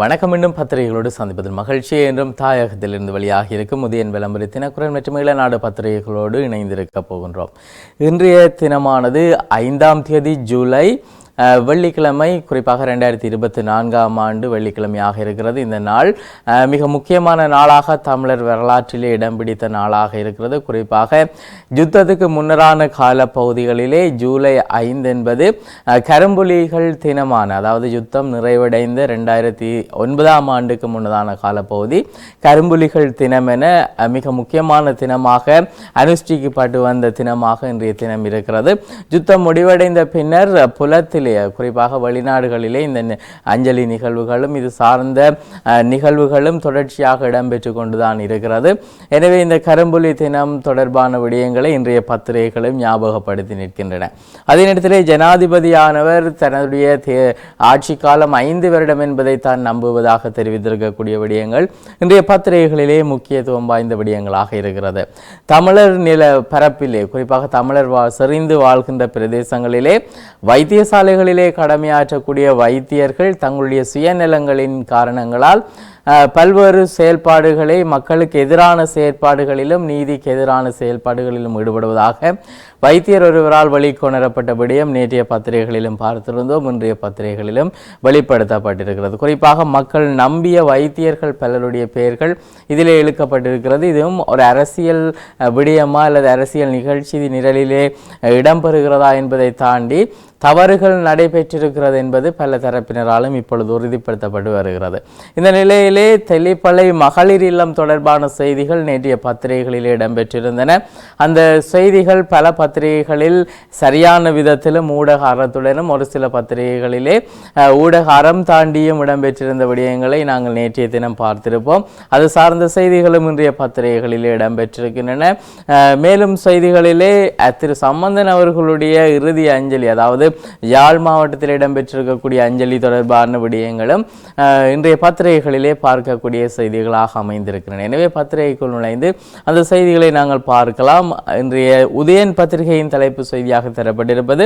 வணக்கம். மீண்டும் பத்திரிகைகளோடு சந்திப்பதில் மகிழ்ச்சி. என்றும் தாயகத்திலிருந்து வெளியாகி இருக்கும் உதயன் விளம்பர தினக்குரல் மற்றும் இளநாடு பத்திரிகைகளோடு இணைந்திருக்க போகின்றோம். இன்றைய தினமானது ஐந்தாம் தேதி ஜூலை வெள்ளிக்கிழமை குறிப்பாக ரெண்டாயிரத்தி இருபத்தி நான்காம் ஆண்டு வெள்ளிக்கிழமையாக இருக்கிறது. இந்த நாள் மிக முக்கியமான நாளாக தமிழர் வரலாற்றிலே இடம் பிடித்த நாளாக இருக்கிறது. குறிப்பாக யுத்தத்துக்கு முன்னரான கால பகுதிகளிலே ஜூலை ஐந்து என்பது கரும்புலிகள் தினமான அதாவது யுத்தம் நிறைவடைந்த ரெண்டாயிரத்தி ஒன்பதாம் ஆண்டுக்கு முன்னதான காலப்பகுதி கரும்புலிகள் தினம் என மிக முக்கியமான தினமாக அனுஷ்டிக்கப்பட்டு வந்த தினமாக இன்றைய தினம் இருக்கிறது. யுத்தம் முடிவடைந்த பின்னர் புலத்தில் புலத்திலே குறிப்பாக வெளிநாடுகளிலே இந்த அஞ்சலி நிகழ்வுகளும் இது சார்ந்த நிகழ்வுகளும் தொடர்ச்சியாக இடம்பெற்று கொண்டுதான் இருக்கிறது. எனவே இந்த கரும்புலி தினம் தொடர்பான விடயங்களை இன்றைய பத்திரிகைகளும் ஞாபகப்படுத்தி நிற்கின்றன. அதே நேரத்தில் ஜனாதிபதியானவர் தன்னுடைய தே- ஆட்சி காலம் ஐந்து வருடம் என்பதை தான் நம்புவதாக தெரிவித்திருக்கக்கூடிய விடயங்கள் இன்றைய பத்திரிகைகளிலே முக்கியத்துவம் வாய்ந்த விடயங்களாக இருக்கிறது. தமிழர் நில பரப்பிலே குறிப்பாக தமிழர் வா செறிந்து வாழ்கின்ற பிரதேசங்களிலே வைத்தியசாலைகள் வைத்தியசாலைகளிலே கடமையாற்றக்கூடிய வைத்தியர்கள் தங்களுடைய சுயநலங்களின் காரணங்களால் பல்வேறு செயல்பாடுகளை மக்களுக்கு எதிரான செயற்பாடுகளிலும் நீதிக்கு எதிரான செயல்பாடுகளிலும் ஈடுபடுவதாக வைத்தியர் ஒருவரால் வெளிக்கொணரப்பட்ட விடயம் நேற்றைய பத்திரிகைகளிலும் பார்த்திருந்தோம் இன்றைய பத்திரிகைகளிலும் வெளிப்படுத்தப்பட்டிருக்கிறது. குறிப்பாக மக்கள் நம்பிய வைத்தியர்கள் பலருடைய பெயர்கள் இதிலே இழுக்கப்பட்டிருக்கிறது. இதுவும் ஒரு அரசியல் விடயமா அல்லது அரசியல் நிகழ்ச்சி நிரலிலே இடம்பெறுகிறதா என்பதை தாண்டி தவறுகள் நடைபெற்றிருக்கிறது என்பது பல தரப்பினராலும் இப்பொழுது உறுதிப்படுத்தப்பட்டு வருகிறது. இந்த நிலையிலே தெளிப்பளை மகளிர் இல்லம் தொடர்பான செய்திகள் நேற்றைய பத்திரிகைகளில் இடம்பெற்றிருந்தன. அந்த செய்திகள் பல பத்திரிகைகளில் சரியான விதத்திலும் ஊடக அறத்துடனும் ஒரு சில பத்திரிகைகளிலே ஊடக அறம் தாண்டியும் இடம்பெற்றிருந்த விடயங்களை நாங்கள் நேற்றைய தினம் பார்த்திருப்போம். அது சார்ந்த செய்திகளும் இன்றைய பத்திரிகைகளிலே இடம்பெற்றிருக்கின்றன. மேலும் செய்திகளிலே திரு சம்பந்தன் அவர்களுடைய இறுதி அஞ்சலி அதாவது யாழ் மாவட்டத்தில் இடம்பெற்றிருக்கக்கூடிய அஞ்சலி தொடர்பான விடயங்களும் இன்றைய பத்திரிகைகளிலே பார்க்கக்கூடிய செய்திகளாக அமைந்திருக்கின்றன. எனவே பத்திரிகைக்குள் நுழைந்து அந்த செய்திகளை நாங்கள் பார்க்கலாம். இன்றைய உதயன் பத்திரிகை பத்திரிகையின் தலைப்பு செய்தியாக தரப்பட்டிருப்பது.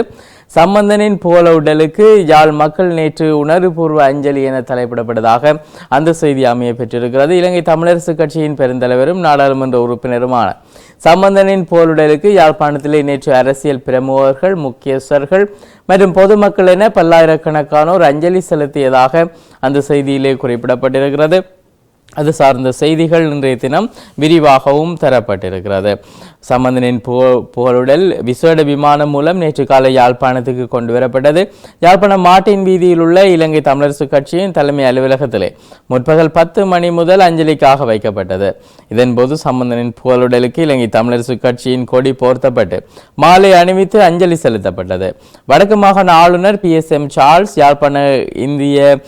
சம்பந்தனின் புகழ உடலுக்கு யாழ் மக்கள் நேற்று உணர்வுபூர்வ அஞ்சலி என தலைப்பிடப்பட்டதாக அந்த செய்தி அமைய பெற்றிருக்கிறது. இலங்கை தமிழரசு கட்சியின் பெருந்தலைவரும் நாடாளுமன்ற உறுப்பினருமான சம்பந்தனின் போலுடலுக்கு யாழ்ப்பாணத்திலே நேற்று அரசியல் பிரமுகர்கள் முக்கியஸ்தர்கள் மற்றும் பொதுமக்கள் என பல்லாயிரக்கணக்கானோர் அஞ்சலி செலுத்தியதாக அந்த செய்தியிலே குறிப்பிடப்பட்டிருக்கிறது. அது சார்ந்த செய்திகள் இன்றைய தினம் விரிவாகவும் தரப்பட்டிருக்கிறது. சம்பந்தனின் புக- புகழுடல் விசேட விமானம் மூலம் நேற்று காலை யாழ்ப்பாணத்துக்கு கொண்டு வரப்பட்டது. யாழ்ப்பாணம் மாட்டின் வீதியில் உள்ள இலங்கை தமிழரசு கட்சியின் தலைமை அலுவலகத்திலே முற்பகல் பத்து மணி முதல் அஞ்சலிக்காக வைக்கப்பட்டது. இதன்போது சம்பந்தனின் புகழுடலுக்கு இலங்கை தமிழரசு கட்சியின் கொடி போர்த்தப்பட்டு மாலை அணிவித்து அஞ்சலி செலுத்தப்பட்டது. வடக்கு மாகாண ஆளுநர் பி எஸ் எம் சார்ல்ஸ் யாழ்ப்பாண இந்திய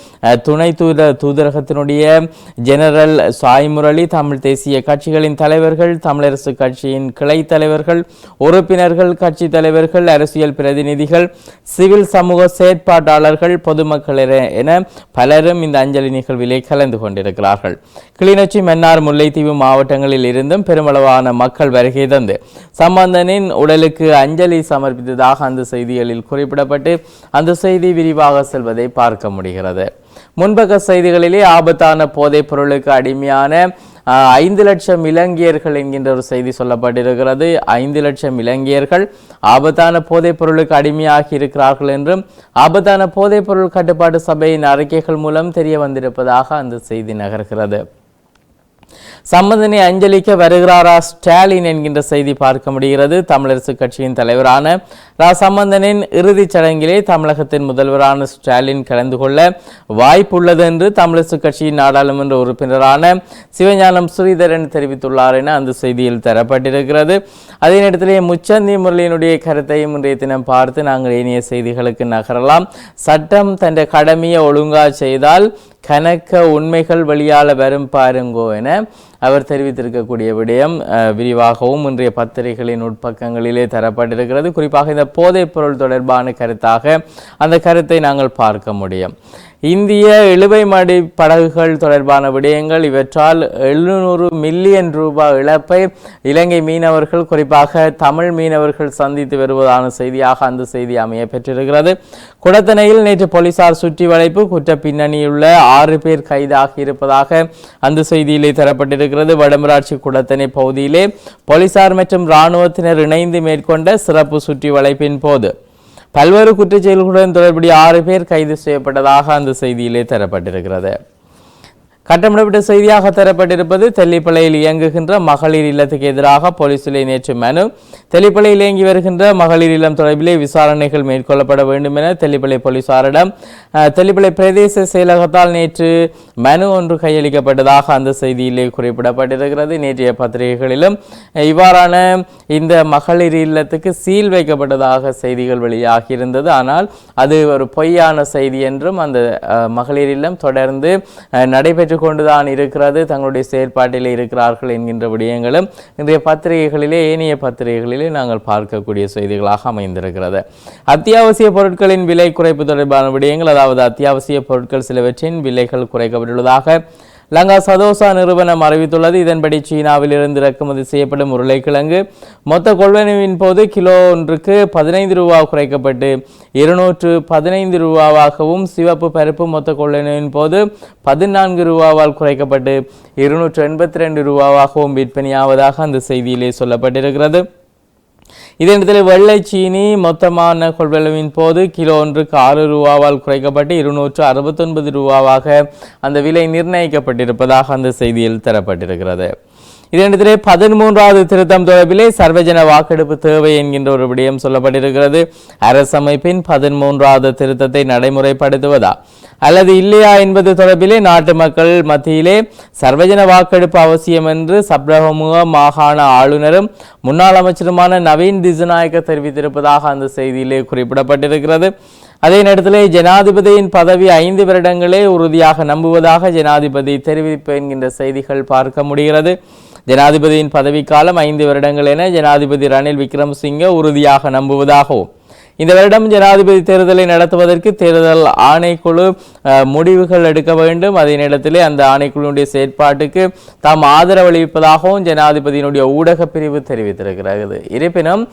துணை தூத தூதரகத்தினுடைய ஜெனரல் சாய்முரளி தமிழ் தேசிய கட்சிகளின் தலைவர்கள் தமிழரசு கட்சியின் கிளைத் தலைவர்கள் உறுப்பினர்கள் கட்சி தலைவர்கள் அரசியல் பிரதிநிதிகள் சிவில் சமூக செயற்பாட்டாளர்கள் பொதுமக்கள் என- பலரும் இந்த அஞ்சலி நிகழ்விலே கலந்து கொண்டிருக்கிறார்கள். கிளிநொச்சி மன்னார் முல்லைத்தீவு மாவட்டங்களில் இருந்தும் பெருமளவான மக்கள் வருகை தந்து சம்பந்தனின் உடலுக்கு அஞ்சலி சமர்ப்பித்ததாக அந்த செய்திகளில் குறிப்பிடப்பட்டு அந்த செய்தி விரிவாக செல்வதை பார்க்க முடிகிறது. முன்பக்க செய்திகளிலே ஆபத்தான போதைப் பொருளுக்கு அடிமையான ஐந்து லட்சம் இலங்கையர்கள் என்கின்ற ஒரு செய்தி சொல்லப்பட்டிருக்கிறது. ஐந்து லட்சம் இலங்கையர்கள் ஆபத்தான போதைப் பொருளுக்கு அடிமையாகி இருக்கிறார்கள் என்றும் ஆபத்தான போதைப் பொருள் கட்டுப்பாட்டு சபையின் அறிக்கைகள் மூலம் தெரிய வந்திருப்பதாக அந்த செய்தி நகர்கிறது. சம்பந்தனை அஞ்சலிக்க வருகிறாரா ஸ்டாலின் என்கின்ற செய்தி பார்க்க முடிகிறது. தமிழரசு கட்சியின் தலைவரான ரா சம்பந்தனின் இறுதிச் சடங்கிலே தமிழகத்தின் முதல்வரான ஸ்டாலின் கலந்து கொள்ள வாய்ப்புள்ளது என்று தமிழிசு கட்சியின் நாடாளுமன்ற உறுப்பினரான சிவஞானம் ஸ்ரீதரன் தெரிவித்துள்ளார் என அந்த செய்தியில் தரப்பட்டிருக்கிறது. அதே நேரத்திலே முச்சந்தி முரளியினுடைய கருத்தையும் இன்றைய தினம் பார்த்து நாங்கள் இனிய செய்திகளுக்கு நகரலாம். சட்டம் தன் கடமையை ஒழுங்கா செய்தால் கணக்க உண்மைகள் வெளியால வரும் பாருங்கோ என அவர் தெரிவித்திருக்கக்கூடிய விடயம் விரிவாகவும் இன்றைய பத்திரிகைகளின் உட்பக்கங்களிலே தரப்பட்டிருக்கிறது. குறிப்பாக இந்த போதைப் பொருள் தொடர்பான கருத்தாக அந்த கருத்தை நாங்கள் பார்க்க முடியும். இந்திய இழுவை மடி படகுகள் தொடர்பான விடயங்கள் இவற்றால் எழுநூறு மில்லியன் ரூபாய் இழப்பை இலங்கை மீனவர்கள் குறிப்பாக தமிழ் மீனவர்கள் சந்தித்து வருவதான செய்தியாக அந்த செய்தி அமைய பெற்றிருக்கிறது. குடத்தனையில் நேற்று போலீசார் சுற்றி வளைப்பு குற்ற பின்னணியுள்ள ஆறு பேர் கைதாகி இருப்பதாக அந்த செய்தியிலே தரப்பட்டிருக்கிறது. வடமராட்சி குடத்தனை பகுதியிலே போலீசார் மற்றும் இராணுவத்தினர் இணைந்து மேற்கொண்ட சிறப்பு சுற்றி வளைப்பின் போது பல்வேறு குற்றச்செயல்களுடன் தொடர்புடைய ஆறு பேர் கைது செய்யப்பட்டதாக அந்த செய்தியிலே தரப்பட்டிருக்கிறது. கட்டமிடப்பட்ட செய்தியாக தரப்பட்டிருப்பது தெல்லிப்பளையில் இயங்குகின்ற மகளிர் இல்லத்துக்கு எதிராக போலீசிலே நேற்று மனு. தெல்லிப்பளையில் இயங்கி வருகின்ற மகளிர் இல்லம் தொடர்பிலே விசாரணைகள் மேற்கொள்ளப்பட வேண்டும் என தெல்லிப்பளை போலீசாரிடம் தெல்லிப்பளை பிரதேச செயலகத்தால் நேற்று மனு ஒன்று கையளிக்கப்பட்டதாக அந்த செய்தியிலே குறிப்பிடப்பட்டிருக்கிறது. நேற்றைய பத்திரிகைகளிலும் இவ்வாறான இந்த மகளிர் இல்லத்துக்கு சீல் வைக்கப்பட்டதாக செய்திகள் வெளியாகியிருந்தது. ஆனால் அது ஒரு பொய்யான செய்தி என்றும் அந்த மகளிர் இல்லம் தொடர்ந்து நடைபெற்று கொண்டுதான் இருக்கிறது தங்களுடைய செயற்பாட்டில் இருக்கிறார்கள் என்கின்ற விடயங்களும் இன்றைய பத்திரிகைகளிலே ஏனைய பத்திரிகைகளிலே நாங்கள் பார்க்கக்கூடிய செய்திகளாக அமைந்திருக்கிறது. அத்தியாவசிய பொருட்களின் விலை குறைப்பு தொடர்பான விடயங்கள் அதாவது அத்தியாவசிய பொருட்கள் சிலவற்றின் விலைகள் குறைக்கப்பட்டுள்ளதாக லங்கா சதோசா நிறுவனம் அறிவித்துள்ளது. இதன்படி சீனாவில் இருந்து இறக்குமதி செய்யப்படும் உருளைக்கிழங்கு மொத்த கொள்வனவின் போது கிலோ ஒன்றுக்கு பதினைந்து ரூபா குறைக்கப்பட்டு இருநூற்று பதினைந்து ரூபாவாகவும் சிவப்பு பருப்பு மொத்த கொள்வனவின் போது பதினான்கு ரூபாவால் குறைக்கப்பட்டு இருநூற்று எண்பத்தி ரெண்டு ரூபாவாகவும் விற்பனையாவதாக அந்த செய்தியிலே சொல்லப்பட்டிருக்கிறது. இதனிடத்தில் வெள்ளை சீனி மொத்தமான கொள்வெளவின் போது கிலோ ஒன்றுக்கு ஆறு ரூபாவால் குறைக்கப்பட்டு இருநூற்று அறுபத்தொன்பது ரூபாவாக அந்த விலை நிர்ணயிக்கப்பட்டிருப்பதாக அந்த செய்தியில் தரப்பட்டிருக்கிறது. இதனிடத்திலே பதிமூன்றாவது திருத்தம் தொடர்பிலே சர்வஜன வாக்கெடுப்பு தேவை என்கின்ற ஒரு விடயம் சொல்லப்பட்டிருக்கிறது. அரசமைப்பின் பதிமூன்றாவது திருத்தத்தை நடைமுறைப்படுத்துவதா அல்லது இல்லையா என்பது தொடர்பிலே நாட்டு மக்கள் மத்தியிலே சர்வஜன வாக்கெடுப்பு அவசியம் என்று சப்ரகமுக மாகாண ஆளுநரும் முன்னாள் அமைச்சருமான நவீன் திசுநாயக்க தெரிவித்திருப்பதாக அந்த செய்தியிலே குறிப்பிடப்பட்டிருக்கிறது. அதே நேரத்தில் ஜனாதிபதியின் பதவி ஐந்து வருடங்களே உறுதியாக நம்புவதாக ஜனாதிபதி தெரிவிப்பு என்கின்ற செய்திகள் பார்க்க முடிகிறது. ஜனாதிபதியின் பதவிக்காலம் ஐந்து வருடங்கள் என ஜனாதிபதி ரணில் விக்ரம்சிங்க உறுதியாக நம்புவதாகவும் இந்த வருடம் ஜனாதிபதி தேர்தலை நடத்துவதற்கு தேர்தல் ஆணைக்குழு முடிவுகள் எடுக்க வேண்டும். அதே நேரத்திலே அந்த ஆணைக்குழுவினுடைய செயற்பாட்டுக்கு தாம் ஆதரவளிப்பதாகவும் ஜனாதிபதியினுடைய ஊடக பிரிவு தெரிவித்திருக்கிறது. இருப்பினும்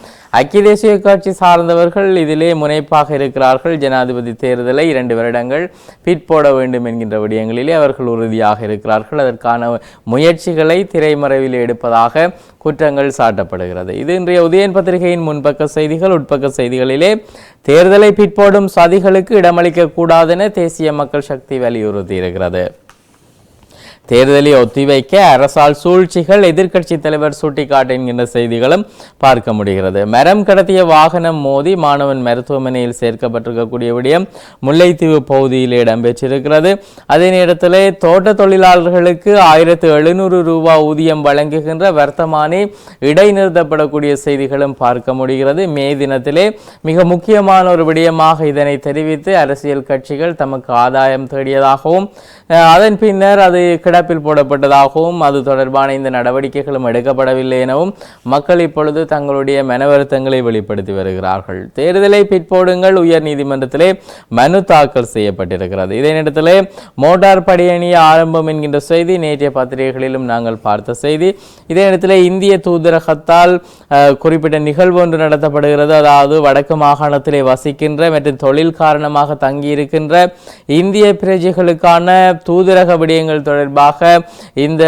ஐக்கிய தேசிய கட்சி சார்ந்தவர்கள் இதிலே முனைப்பாக இருக்கிறார்கள். ஜனாதிபதி தேர்தலை இரண்டு வருடங்கள் பிற்போட வேண்டும் என்கின்ற விடயங்களிலே அவர்கள் உறுதியாக இருக்கிறார்கள். அதற்கான முயற்சிகளை திரைமறைவில் எடுப்பதாக குற்றங்கள் சாட்டப்படுகிறது. இது இன்றைய உதயன் பத்திரிகையின் முன்பக்க செய்திகள் உட்பக்க செய்திகளிலே தேர்தலை பிற்போடும் சதிகளுக்கு இடமளிக்க கூடாதென தேசிய மக்கள் சக்தி வலியுறுத்தி இருக்கிறது தேர்தலை ஒத்திவைக்க அரசால் சூழ்ச்சிகள் எதிர்க்கட்சி தலைவர் சுட்டிக்காட்டுகின்ற செய்திகளும் பார்க்க முடிகிறது. மரம் கடத்திய வாகனம் மோதி மாணவன் மருத்துவமனையில் சேர்க்கப்பட்டிருக்கக்கூடிய விடயம் முல்லைத்தீவு பகுதியில் இடம்பெற்றிருக்கிறது. அதே நேரத்தில் தோட்ட தொழிலாளர்களுக்கு ஆயிரத்து எழுநூறு ரூபா ஊதியம் வழங்குகின்ற வர்த்தமானி இடைநிறுத்தப்படக்கூடிய செய்திகளும் பார்க்க முடிகிறது. மே தினத்திலே மிக முக்கியமான ஒரு விடயமாக இதனை தெரிவித்து அரசியல் கட்சிகள் தமக்கு ஆதாயம் தேடியதாகவும் அதன் பின்னர் அது கிடப்பில் போடப்பட்டதாகவும் அது தொடர்பான இந்த நடவடிக்கைகளும் எடுக்கப்படவில்லை எனவும் மக்கள் இப்பொழுது தங்களுடைய மனவருத்தங்களை வெளிப்படுத்தி வருகிறார்கள். தேர்தலை பிற்போடுங்கள் உயர் நீதிமன்றத்திலே மனு தாக்கல் செய்யப்பட்டிருக்கிறது. இதே நேரத்திலே மோட்டார் படையணி ஆரம்பம் என்கின்ற செய்தி நேற்றைய பத்திரிகைகளிலும் நாங்கள் பார்த்த செய்தி. இதே நேரத்தில் இந்திய தூதரகத்தால் குறிப்பிட்ட நிகழ்வு ஒன்று நடத்தப்படுகிறது. அதாவது வடக்கு மாகாணத்திலே வசிக்கின்ற மற்றும் தொழில் காரணமாக தங்கியிருக்கின்ற இந்திய பிரஜைகளுக்கான தூதரக விடயங்கள் தொடர்பாக இந்த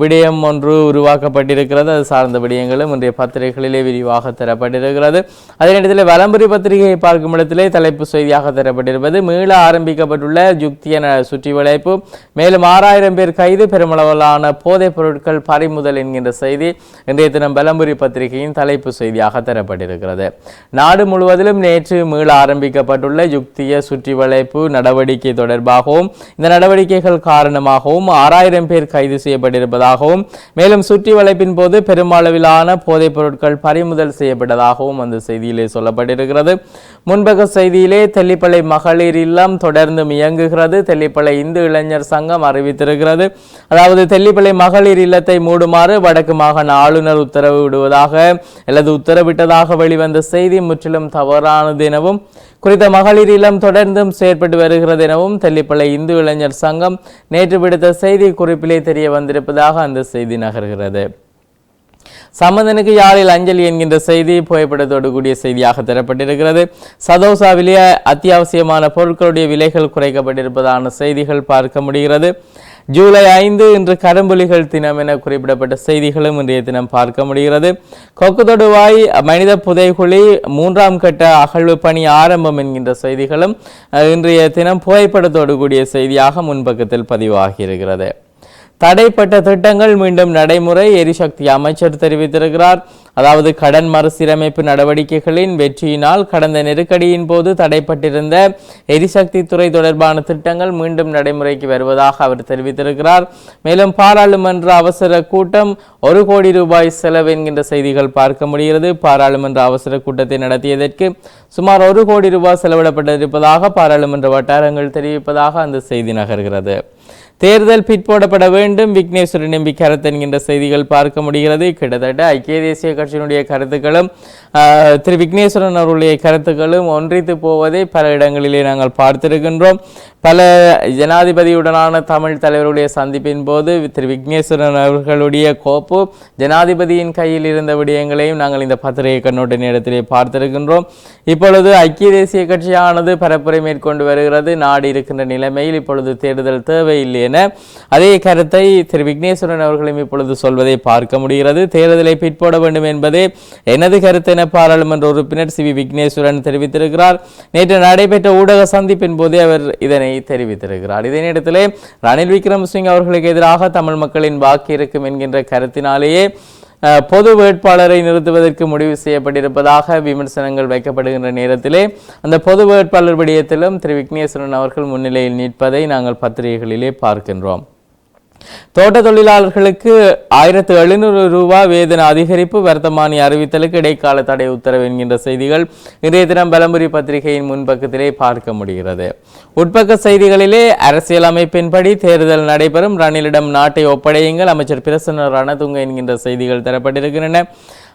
விடயம் ஒன்று உருவாக்கப்பட்டிருக்கிறது. அது சார்ந்த விடயங்களும் இன்றைய பத்திரிகைகளிலே விரிவாக தரப்பட்டிருக்கிறது. அதே நேரத்தில் வலம்புரி பத்திரிகையை பார்க்கும் இடத்திலே தலைப்பு செய்தியாக தரப்பட்டிருப்பது. மீள ஆரம்பிக்கப்பட்டுள்ள யுக்திய சுற்றி வளைப்பு. மேலும் ஆறாயிரம் பேர் கைது. பெருமளவிலான போதைப் பொருட்கள் பறிமுதல் என்கின்ற செய்தி இன்றைய தினம் வலம்புரி பத்திரிகையின் தலைப்பு செய்தியாக தரப்பட்டிருக்கிறது. நாடு முழுவதிலும் நேற்று மீள ஆரம்பிக்கப்பட்டுள்ள யுக்திய சுற்றி வளைப்பு நடவடிக்கை தொடர்பாகவும் இந்த நடவடிக்கைகள் காரணமாகவும் ஆறாயிரம் பேர் கைது செய்யப்பட்டிருப்பதாகவும் மேலும் சுற்றி வளைப்பின் போது பெருமளவிலான போதைப் பொருட்கள் பறிமுதல் செய்யப்பட்டதாகவும் அந்த செய்தியிலே சொல்லப்பட்டிருக்கிறது. முன்பக செய்தியிலே தெல்லிப்பளை மகளிர் இல்லம் தொடர்ந்து இயங்குகிறது. தெல்லிப்பளை இந்து இளைஞர் சங்கம் அறிவித்திருக்கிறது. அதாவது தெல்லிப்பளை மகளிர் இல்லத்தை மூடுமாறு வடக்கு மாகாண ஆளுநர் உத்தரவு விடுவதாக அல்லது உத்தரவிட்டதாக வெளிவந்த செய்தி முற்றிலும் தவறானது எனவும் குறித்த மகளிர் இல்லம் தொடர்ந்தும் செயற்பட்டு வருகிறது எனவும் தெல்லிப்பளை இந்து இளைஞர் சங்கம் நேற்று விடுத்த செய்தி குறிப்பிலே தெரிய வந்திருப்பதாக அந்த செய்தி நகர்கிறது. சம்பந்தனுக்கு யாழில் அஞ்சலி என்கின்ற செய்தி புகைப்படத்தோடு கூடிய செய்தியாக தரப்பட்டிருக்கிறது. சதோசாவிலே அத்தியாவசியமான பொருட்களுடைய விலைகள் குறைக்கப்பட்டிருப்பதான செய்திகள் பார்க்க முடிகிறது. ஜூலை ஐந்து இன்று கரும்புலிகள் தினம் என குறிப்பிடப்பட்ட செய்திகளும் இன்றைய தினம் பார்க்க முடிகிறது. கொக்கு தொடுவாய் மனித புதைகுழி மூன்றாம் கட்ட அகழ்வு பணி ஆரம்பம் என்கின்ற செய்திகளும் இன்றைய தினம் புகைப்படத்தோடு கூடிய செய்தியாக முன்பக்கத்தில் பதிவாகியிருக்கிறது. தடைப்பட்ட திட்டங்கள் மீண்டும் நடைமுறை எரிசக்தி அமைச்சர் தெரிவித்திருக்கிறார். அதாவது கடன் மறுசீரமைப்பு நடவடிக்கைகளின் வெற்றியினால் கடந்த நெருக்கடியின் போது தடைப்பட்டிருந்த எரிசக்தி துறை தொடர்பான திட்டங்கள் மீண்டும் நடைமுறைக்கு வருவதாக அவர் தெரிவித்திருக்கிறார். மேலும் பாராளுமன்ற அவசர கூட்டம் ஒரு கோடி ரூபாய் செலவு என்கின்ற செய்திகள் பார்க்க முடிகிறது. பாராளுமன்ற அவசர கூட்டத்தை நடத்தியதற்கு சுமார் ஒரு கோடி ரூபாய் செலவிடப்பட்டிருப்பதாக பாராளுமன்ற வட்டாரங்கள் தெரிவிப்பதாக அந்த செய்தி நகர்கிறது. தேர்தல் பிற்போடப்பட வேண்டும். விக்னேஸ்வரன் எம்பி கருத்து என்கின்ற செய்திகள் பார்க்க முடிகிறது. கிட்டத்தட்ட ஐக்கிய தேசிய கட்சியினுடைய கருத்துக்களும் திரு விக்னேஸ்வரன் அவருடைய கருத்துக்களும் ஒன்றித்து போவதை பல இடங்களிலே நாங்கள் பார்த்திருக்கின்றோம். பல ஜனாதிபதியுடனான தமிழ் தலைவருடைய சந்திப்பின் போது திரு விக்னேஸ்வரன் அவர்களுடைய கோப்பு ஜனாதிபதியின் கையில் இருந்த விடயங்களையும் நாங்கள் இந்த பத்திரிகை கண்ணோட்ட நேரத்திலே பார்த்திருக்கின்றோம். இப்பொழுது ஐக்கிய தேசிய கட்சியானது பரப்புரை மேற்கொண்டு வருகிறது. நாடு இருக்கின்ற நிலைமையில் இப்பொழுது தேர்தல் தேவையில்லை என அதே கருத்தை திரு விக்னேஸ்வரன் அவர்களும் இப்பொழுது சொல்வதை பார்க்க முடிகிறது. தேர்தலை பிற்போட வேண்டும் என்பதே எனது கருத்து என பாராளுமன்ற உறுப்பினர் சி வி விக்னேஸ்வரன் தெரிவித்திருக்கிறார். நேற்று நடைபெற்ற ஊடக சந்திப்பின் போதே அவர் இதனை தெரிவித்திருக்கிறார். இதே நேரத்திலே ரணில் விக்ரமசிங்க அவர்களுக்கு எதிராக தமிழ் மக்களின் வாக்கு இருக்கும் என்கின்ற கருத்தினாலேயே பொது வேட்பாளரை நிறுத்துவதற்கு முடிவு செய்யப்பட்டிருப்பதாக விமர்சனங்கள் வைக்கப்படுகின்ற நேரத்திலே அந்த பொது வேட்பாளர் விடயத்திலும் திரு விக்னேஸ்வரன் அவர்கள் முன்னிலையில் நிற்பதை நாங்கள் பத்திரிகைகளிலே பார்க்கின்றோம். தோட்ட தொழிலாளர்களுக்கு ஆயிரத்து எழுநூறு ரூபாய் வேதன அதிகரிப்பு வர்த்தமானி அறிவித்தலுக்கு இடைக்கால தடை உத்தரவு என்கின்ற செய்திகள் இன்றைய தினம் பலமுறை பத்திரிகையின் முன்பக்கத்திலே பார்க்க முடிகிறது. உட்பக்க செய்திகளிலே அரசியல் அமைப்பின்படி தேர்தல் நடைபெறும். ரணிலிடம் நாட்டை ஒப்படையுங்கள். அமைச்சர் பிரசன்ன ரணதுங்க என்கின்ற செய்திகள் தரப்பட்டிருக்கின்றன.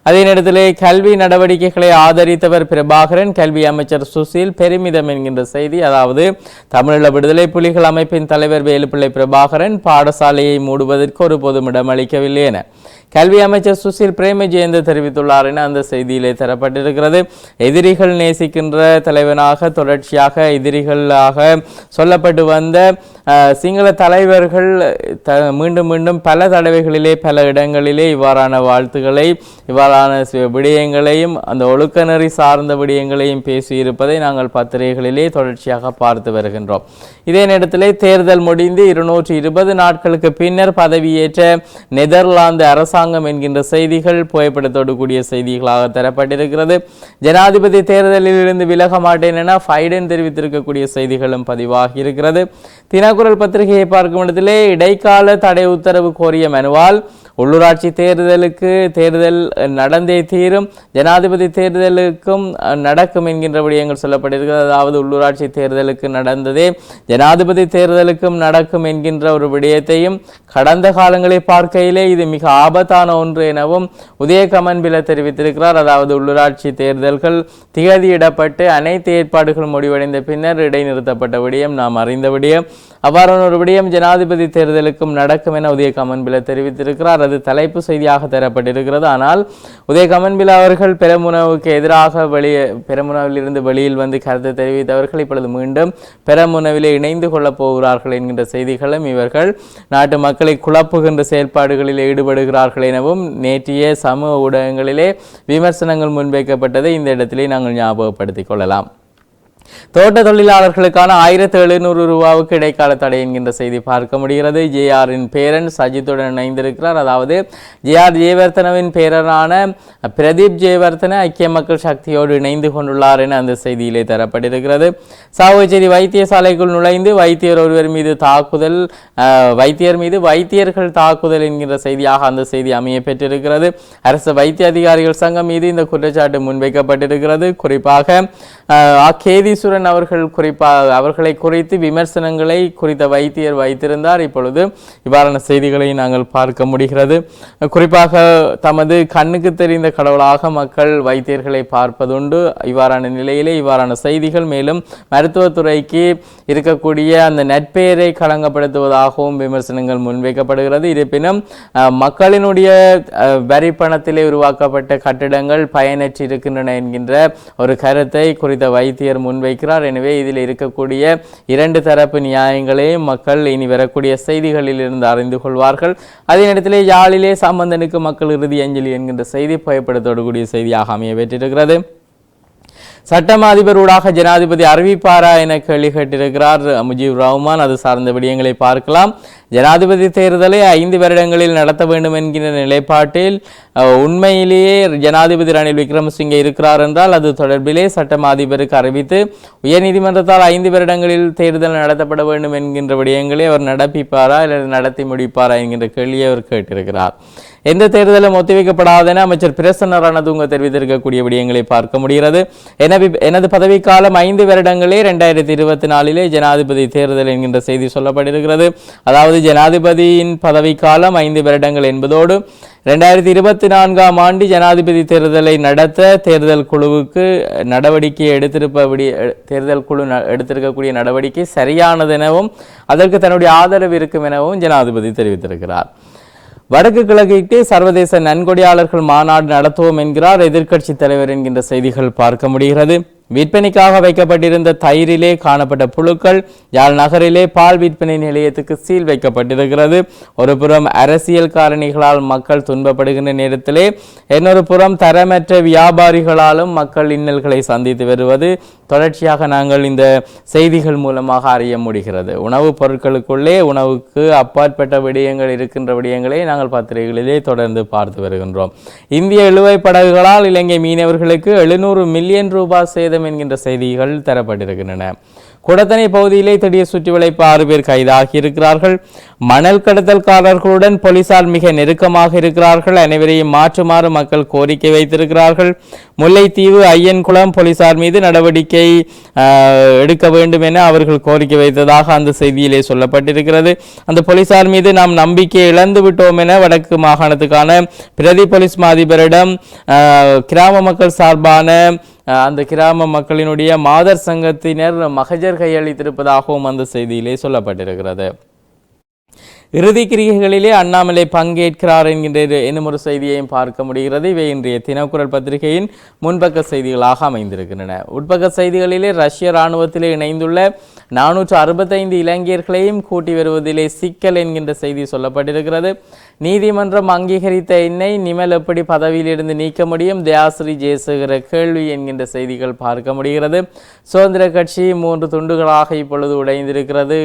அதே நேரத்தில் கல்வி நடவடிக்கைகளை ஆதரித்தவர் பிரபாகரன் கல்வி அமைச்சர் சுசில் பெருமிதம் என்கின்ற செய்தி அதாவது தமிழீழ விடுதலை புலிகள் அமைப்பின் தலைவர் வேலுப்பிள்ளை பிரபாகரன் பாடசாலை சாலையை மூடுவதற்கு ஒரு பொதுமிடம் இடமளிக்கவில்லை என கல்வி அமைச்சர் சுசில் பிரேமஜெயந்த தெரிவித்துள்ளார் என அந்த செய்தியிலே தரப்பட்டிருக்கிறது. எதிரிகள் நேசிக்கின்ற தலைவனாக தொடர்ச்சியாக எதிரிகளாக சொல்லப்பட்டு வந்த சிங்கள தலைவர்கள் த மீண்டும் மீண்டும் பல தடவைகளிலே பல இடங்களிலே இவ்வாறான வாழ்த்துக்களை இவ்வாறான விடயங்களையும் அந்த ஒழுக்க நெறி சார்ந்த விடயங்களையும் பேசியிருப்பதை நாங்கள் பத்திரிகைகளிலே தொடர்ச்சியாக பார்த்து வருகின்றோம். இதே நேரத்திலே தேர்தல் முடிந்து இருநூற்றி இருபது நாட்களுக்கு பின்னர் பதவியேற்ற நெதர்லாந்து அரசாங்கம் என்கின்ற செய்திகள் புகைப்படத்தோடு கூடிய செய்திகளாக தரப்பட்டிருக்கிறது. ஜனாதிபதி தேர்தலில் இருந்து விலக மாட்டேன் என ஃபைடன் தெரிவித்திருக்கக்கூடிய செய்திகளும் பதிவாகி இருக்கிறது தினக்குரல் பத்திரிகையை பார்க்கும் இடத்திலே இடைக்கால தடை உத்தரவு கோரிய மனுவால் உள்ளூராட்சி தேர்தலுக்கு தேர்தல் நடந்தே தீரும் ஜனாதிபதி தேர்தலுக்கும் நடக்கும் என்கின்ற விடயங்கள் சொல்லப்பட்டிருக்கிறது. அதாவது உள்ளூராட்சி தேர்தலுக்கு நடந்ததே ஜனாதிபதி தேர்தலுக்கும் நடக்கும் என்கின்ற ஒரு விடயத்தையும் கடந்த காலங்களை பார்க்கையிலே இது மிக ஆபத்தான ஒன்று எனவும் உதய கமன்பில தெரிவித்திருக்கிறார். அதாவது உள்ளூராட்சி தேர்தல்கள் திகதியிடப்பட்டு அனைத்து ஏற்பாடுகளும் முடிவடைந்த பின்னர் இடைநிறுத்தப்பட்ட விடயம் நாம் அறிந்த விடயம். அவ்வாறான ஒரு விடயம் ஜனாதிபதி தேர்தலுக்கும் நடக்கும் என உதய கமன்பில தெரிவித்திருக்கிறார். அவரது தலைப்பு செய்தியாக தரப்பட்டிருக்கிறது. ஆனால் உதய கமன்பில் அவர்கள் பெரமுனவுக்கு எதிராக வெளியே பெரமுனவிலிருந்து வெளியில் வந்து கருத்து தெரிவித்தவர்கள் இப்பொழுது மீண்டும் பெரமுனவிலே இணைந்து கொள்ளப் போகிறார்கள் என்கின்ற செய்திகளும் இவர்கள் நாட்டு மக்களை குழப்புகின்ற செயல்பாடுகளில் ஈடுபடுகிறார்கள் எனவும் நேற்றைய சமூக ஊடகங்களிலே விமர்சனங்கள் முன்வைக்கப்பட்டதை இந்த இடத்திலே நாங்கள் ஞாபகப்படுத்திக் கொள்ளலாம். தோட்ட தொழிலாளர்களுக்கான ஆயிரத்தி எழுநூறு ரூபாவுக்கு இடைக்கால தடை என்கின்ற செய்தி பார்க்க முடிகிறது. ஜேஆரின் பேரன் சஜித்துடன் இணைந்திருக்கிறார். அதாவது ஜேஆர் ஜெயவர்த்தனவின் பேரரான பிரதீப் ஜெயவர்த்தன ஐக்கிய மக்கள் சக்தியோடு இணைந்து கொண்டுள்ளார் என அந்த செய்தியிலே தரப்பட்டிருக்கிறது. சாவகச்சேரி வைத்தியசாலைக்குள் நுழைந்து வைத்தியர் ஒருவர் மீது தாக்குதல் வைத்தியர் மீது வைத்தியர்கள் தாக்குதல் என்கின்ற செய்தியாக அந்த செய்தி அமைய பெற்றிருக்கிறது. அரசு வைத்திய அதிகாரிகள் சங்கம் மீது இந்த குற்றச்சாட்டு முன்வைக்கப்பட்டிருக்கிறது. குறிப்பாக அக்கேதி விக்னேஸ்வரன் அவர்கள் குறிப்பாக அவர்களை குறித்து விமர்சனங்களை குறித்த வைத்தியர் வைத்திருந்தார். இப்பொழுது இவ்வாறான செய்திகளை நாங்கள் பார்க்க முடிகிறது. குறிப்பாக தமது கண்ணுக்கு தெரிந்த கடவுளாக மக்கள் வைத்தியர்களை பார்ப்பதுண்டு. இவ்வாறான நிலையிலே இவ்வாறான செய்திகள் மேலும் மருத்துவத்துறைக்கு இருக்கக்கூடிய அந்த நட்பெயரை களங்கப்படுத்துவதாகவும் விமர்சனங்கள் முன்வைக்கப்படுகிறது. இருப்பினும் மக்களினுடைய வரி பணத்திலே உருவாக்கப்பட்ட கட்டிடங்கள் பயனற்று இருக்கின்றன என்கின்ற ஒரு கருத்தை குறித்த வைத்தியர் வைக்கிறார். எனவே இதில் இருக்கக்கூடிய இரண்டு தரப்பு நியாயங்களையும் மக்கள் இனி வரக்கூடிய செய்திகளில் இருந்து அறிந்து கொள்வார்கள். அதே நேரத்திலே யாழிலே சம்பந்தனுக்கு மக்கள் இறுதி அஞ்சலி என்கின்ற செய்தி பயப்படுத்தோடு கூடிய செய்தியாக அமைய பெற்றிருக்கிறது சட்டமா அதிபரூடாக ஜனாதிபதி அறிவிப்பாரா என கேள்வி கேட்டிருக்கிறார் முஜீப் ரஹ்மான். அது சார்ந்த விடயங்களை பார்க்கலாம். ஜனாதிபதி தேர்தலை ஐந்து வருடங்களில் நடத்த வேண்டும் என்கிற நிலைப்பாட்டில் உண்மையிலேயே ஜனாதிபதி ரணில் விக்ரமசிங்கே இருக்கிறார் என்றால் அது தொடர்பிலே சட்டம் அதிபருக்கு அறிவித்து உயர்நீதிமன்றத்தால் ஐந்து வருடங்களில் தேர்தல் நடத்தப்பட வேண்டும் என்கின்ற விடயங்களை அவர் நடப்பிப்பாரா இல்லை நடத்தி முடிப்பாரா என்கின்ற கேள்வியை அவர் கேட்டிருக்கிறார். எந்த தேர்தலும் ஒத்திவைக்கப்படாதென அமைச்சர் பிரசன்ன ரணதுங்க தெரிவித்திருக்கக்கூடிய விடயங்களை பார்க்க முடிகிறது. எனவே எனது பதவிக்காலம் ஐந்து வருடங்களே ரெண்டாயிரத்தி இருபத்தி நாலிலே ஜனாதிபதி தேர்தல் என்கின்ற செய்தி சொல்லப்பட்டிருக்கிறது. அதாவது ஜனாதிபதியின் பதவிக்காலம் ஐந்து வருடங்கள் என்பதோடு ரெண்டாயிரத்தி இருபத்தி நான்காம் ஆண்டு ஜனாதிபதி தேர்தலை நடத்த தேர்தல் குழுவுக்கு நடவடிக்கை எடுத்திருப்பபடி தேர்தல் குழு ந- எடுத்திருக்கக்கூடிய நடவடிக்கை சரியானதெனவும் அதற்கு தன்னுடைய ஆதரவு இருக்கும் எனவும் ஜனாதிபதி தெரிவித்திருக்கிறார். வடக்கு கிழக்கிற்கு சர்வதேச நன்கொடையாளர்கள் மாநாடு நடத்துவோம் என்கிறார் எதிர்க்கட்சி தலைவர் என்கின்ற செய்திகள் பார்க்க முடிகிறது. விற்பனைக்காக வைக்கப்பட்டிருந்த தயிரிலே காணப்பட்ட புழுக்கள் யாழ் நகரிலே பால் விற்பனை நிலையத்துக்கு சீல் வைக்கப்பட்டிருக்கிறது. ஒரு புறம் அரசியல் காரணிகளால் மக்கள் துன்பப்படுகின்ற நேரத்திலே இன்னொரு புறம் தரமற்ற வியாபாரிகளாலும் மக்கள் இன்னல்களை சந்தித்து வருவது. தொடர்ச்சியாக நாங்கள் இந்த செய்திகள் மூலமாக அறிய முடிகிறது. உணவுப் பொருட்களுக்குள்ளே உணவுக்கு அப்பாற்பட்ட விடயங்கள் இருக்கின்ற விடயங்களை நாங்கள் பத்திரிகைகளிலே தொடர்ந்து பார்த்து வருகின்றோம். இந்திய இழுவை படகுகளால் இலங்கை மீனவர்களுக்கு எழுநூறு மில்லியன் ரூபாய் சேதம் என்கின்ற செய்திகள் தரப்பட்டிருக்கின்றன. குடத்தனை பகுதியிலே திடீர் சுற்றிவளைப்பு ஆறு பேர் கைதாகி இருக்கிறார்கள். மணல் கடத்தல்காரர்களுடன் போலீசார் மிக நெருக்கமாக இருக்கிறார்கள். அனைவரையும் மாற்றுமாறு மக்கள் கோரிக்கை வைத்திருக்கிறார்கள். முல்லைத்தீவு ஐயன்குளம் போலீசார் மீது நடவடிக்கை எடுக்க வேண்டும் என அவர்கள் கோரிக்கை வைத்ததாக அந்த செய்தியிலே சொல்லப்பட்டிருக்கிறது. அந்த போலீசார் மீது நாம் நம்பிக்கை இழந்து விட்டோம் என வடக்கு மாகாணத்துக்கான பிரதி போலீஸ் மாதிபரிடம் கிராம மக்கள் சார்பான அந்த கிராம மக்களினுடைய மாதர் சங்கத்தினர் மகஜர் கையளித்திருப்பதாகவும் அந்த செய்தியிலே சொல்லப்பட்டிருக்கிறது. இறுதி கிரிகைகளிலே அண்ணாமலை பங்கேற்கிறார் என்கின்ற என்னும் ஒரு செய்தியையும் பார்க்க முடிகிறது. இவை இன்றைய தினக்குரல் பத்திரிகையின் முன்பக்க செய்திகளாக அமைந்திருக்கின்றன. உட்பக்க செய்திகளிலே ரஷ்ய இராணுவத்திலே இணைந்துள்ள நானூற்று அறுபத்தைந்து இளைஞர்களையும் கூட்டி வருவதிலே சிக்கல் என்கின்ற செய்தி சொல்லப்பட்டிருக்கிறது. நீதிமன்றம் அங்கீகரித்த என்னை நிமல் எப்படி பதவியிலிருந்து நீக்க முடியும்? தயாசிரி ஜெயசேகர கேள்வி என்கின்ற செய்திகள் பார்க்க முடிகிறது. சுதந்திர கட்சி மூன்று துண்டுகளாக இப்பொழுது உடைந்திருக்கிறது.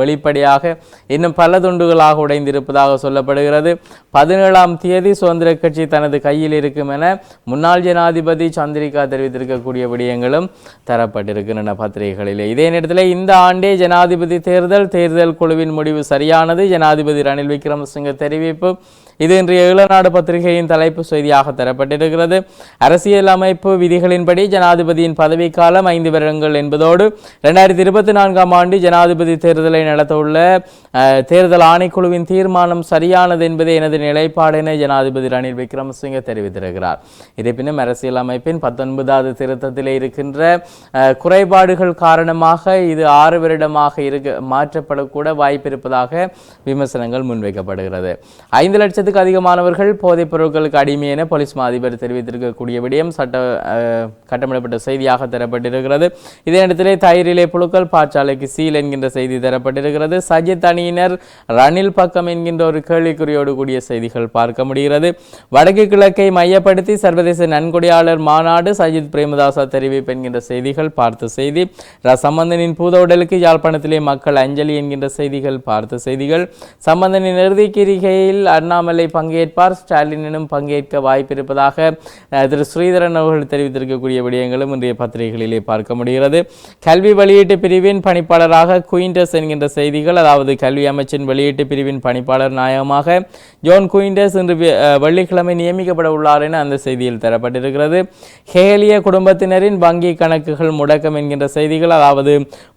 வெளிப்படையாக இன்னும் பல துண்டுகளாக உடைந்திருப்பதாக சொல்லப்படுகிறது. பதினேழாம் தேதி சுதந்திர கட்சி தனது கையில் இருக்கும் என முன்னாள் ஜனாதிபதி சந்திரிகா தெரிவித்திருக்கக்கூடிய விடயங்களும் தரப்பட்டிருக்கின்றன பத்திரிகைகளிலே. இதே நேரத்தில் இந்த ஆண்டே ஜனாதிபதி தேர்தல் தேர்தல் குழுவின் முடிவு சரியானது. ஜனாதிபதி ரணில் விக்ரமசிங்க தெரிவிப்பு இது இன்றைய ஈழநாடு பத்திரிகையின் தலைப்பு செய்தியாக தரப்பட்டிருக்கிறது. அரசியல் அமைப்பு விதிகளின்படி ஜனாதிபதியின் பதவிக்காலம் ஐந்து வருடங்கள் என்பதோடு இரண்டாயிரத்தி இருபத்தி நான்காம் ஆண்டு ஜனாதிபதி தேர்தலை நடத்தவுள்ள தேர்தல் ஆணைக்குழுவின் தீர்மானம் சரியானது என்பதே எனது நிலைப்பாடு என ஜனாதிபதி ரணில் விக்ரமசிங்க தெரிவித்திருக்கிறார். இருப்பினும் அரசியல் அமைப்பின் பத்தொன்பதாவது திருத்தத்திலே இருக்கின்ற குறைபாடுகள் காரணமாக இது ஆறு வருடமாக இருக்க மாற்றப்படக்கூட வாய்ப்பு இருப்பதாக விமர்சனங்கள் முன்வைக்கப்படுகிறது. ஐந்து லட்சத்துக்கு அதிகமானவர்கள் போதைப் பொருட்களுக்கு அடிமை என போலீஸ் மா அதிபர் தெரிவித்திருக்கக்கூடிய விடயம் சட்ட கட்டமிடப்பட்ட செய்தியாக தரப்பட்டிருக்கிறது. இதே இடத்திலே தயிரிலே புழுக்கள் பாச்சாலைக்கு சீல் என்கின்ற செய்தி தரப்பட்டிருக்கிறது. சஜித் அணியினர் ரணில் பக்கம் என்கின்ற ஒரு கேள்விக்குறியோடு கூடிய செய்திகள் பார்க்க முடிகிறது. வடக்கு கிழக்கை மையப்படுத்தி சர்வதேச நன்கொடையாளர் மாநாடு சஜித் பிரேமதாசா தெரிவிப்பு என்கின்ற செய்திகள் பார்த்த செய்தி. சம்பந்தனின் பூத உடலுக்கு யாழ்ப்பாணத்திலே மக்கள் அஞ்சலி என்கின்ற செய்திகள் பார்த்த செய்திகள். சம்பந்தனின் இறுதி கிரிகையில் அண்ணாமலை பிள்ளை பங்கேற்பார். ஸ்டாலினும் பங்கேற்க வாய்ப்பிருப்பதாக திரு ஸ்ரீதரன் அவர்கள் தெரிவித்திருக்கக்கூடிய விடயங்களும் இன்றைய பத்திரிகைகளிலே பார்க்க முடிகிறது. கல்வி வெளியீட்டு பிரிவின் பணிப்பாளராக குயின்டஸ் என்கின்ற செய்திகள் அதாவது கல்வி அமைச்சின் வெளியீட்டு பிரிவின் பணிப்பாளர் நாயகமாக ஜோன் குயின்டஸ் இன்று வெள்ளிக்கிழமை நியமிக்கப்பட உள்ளார் என அந்த செய்தியில் தரப்பட்டிருக்கிறது. ஹேலிய குடும்பத்தினரின் வங்கி கணக்குகள் முடக்கம் என்கின்ற செய்திகள் அதாவது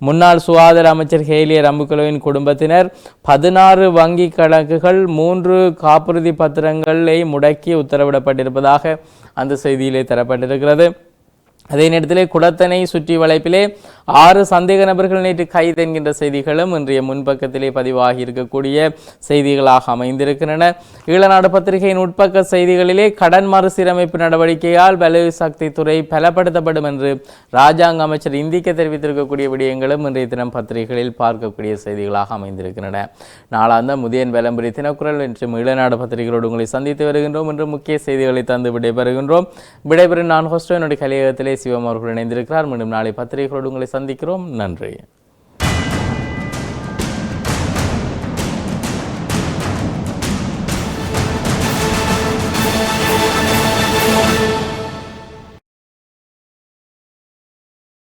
முன்னாள் சுகாதார அமைச்சர் ஹேலிய ரம்புக்குழுவின் குடும்பத்தினர் பதினாறு வங்கி கணக்குகள் மூன்று காப்பு வாக்குறுதி பத்திரங்களை முடக்கி உத்தரவிடப்பட்டிருப்பதாக அந்த செய்தியிலே தரப்பட்டிருக்கிறது. அதே நேரத்திலே குடத்தனை சுற்றி வளைப்பிலே ஆறு சந்தேக நபர்கள் நேற்று கைது என்கின்ற செய்திகளும் இன்றைய முன்பக்கத்திலே பதிவாகி இருக்கக்கூடிய செய்திகளாக அமைந்திருக்கின்றன. ஈழநாடு பத்திரிகையின் உட்பக்க செய்திகளிலே கடன் மறுசீரமைப்பு நடவடிக்கையால் வலு சக்தி துறை பலப்படுத்தப்படும் என்று ராஜாங்க அமைச்சர் இந்திக்க தெரிவித்திருக்கக்கூடிய விடயங்களும் இன்றைய தினம் பத்திரிகைகளில் பார்க்கக்கூடிய செய்திகளாக அமைந்திருக்கின்றன. நாளாந்த முதியன் விளம்பரி தினக்குரல் இன்றும் ஈழநாடு பத்திரிகைகளோடு உங்களை சந்தித்து வருகின்றோம். என்று முக்கிய செய்திகளை தந்து விடைபெறுகின்றோம். விடைபெறும் நான் ஹோஸ்டோ என்னுடைய கலையகத்திலே சிவம் அவர்கள் இணைந்திருக்கிறார். மீண்டும் நாளை பத்திரிகைகளோடு உங்களை சந்திக்கிறோம். நன்றி.